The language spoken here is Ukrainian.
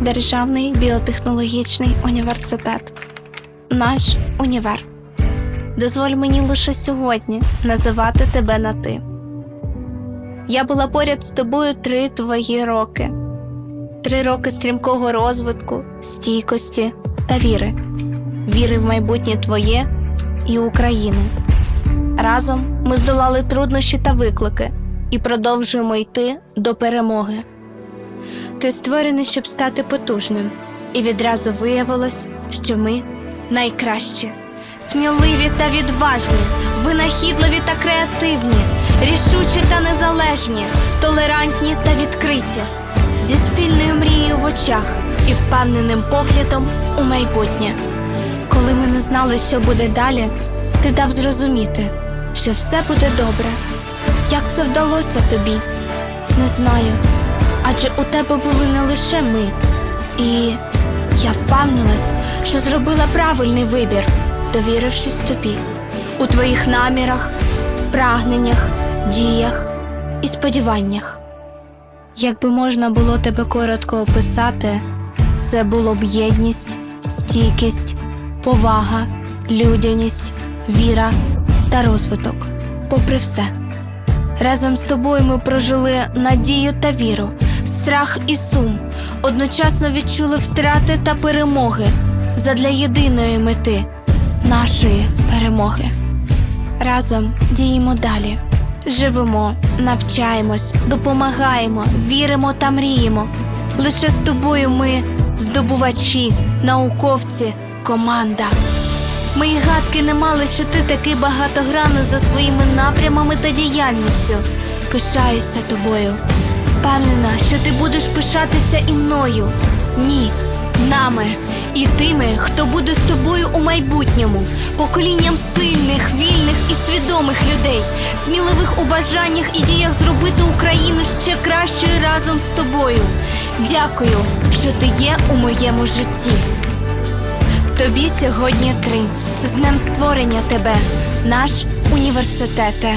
Державний біотехнологічний університет. Наш універ. Дозволь мені лише сьогодні називати тебе на ти. Я була поряд з тобою три твої роки, три роки стрімкого розвитку, стійкості та віри, віри в майбутнє твоє і України. Разом ми здолали труднощі та виклики і продовжуємо йти до перемоги. Ти створений, щоб стати потужним, і відразу виявилось, що ми найкращі, сміливі та відважні, винахідливі та креативні, рішучі та незалежні, толерантні та відкриті, зі спільною мрією в очах і впевненим поглядом у майбутнє. Коли ми не знали, що буде далі, ти дав зрозуміти, що все буде добре. Як це вдалося тобі? Не знаю. Адже у тебе були не лише ми. І я впевнилась, що зробила правильний вибір, довірившись тобі у твоїх намірах, прагненнях, діях і сподіваннях. Якби можна було тебе коротко описати, це було б єдність, стійкість, повага, людяність, віра та розвиток. Попри все. Разом з тобою ми прожили надію та віру, страх і сум, одночасно відчули втрати та перемоги задля єдиної мети нашої перемоги. Разом діємо далі, живемо, навчаємось, допомагаємо, віримо та мріємо. Лише з тобою ми здобувачі, науковці, команда. Й гадки не мали, що ти такий багатогранний за своїми напрямами та діяльністю. Пишаюся тобою. Впевнена, що ти будеш пишатися і мною. Ні, нами і тими, хто буде з тобою у майбутньому, поколінням сильних, вільних і свідомих людей, сміливих у бажаннях і діях зробити Україну ще кращою разом з тобою. Дякую, що ти є у моєму житті. Тобі сьогодні три. З днем створення тебе, наш університете.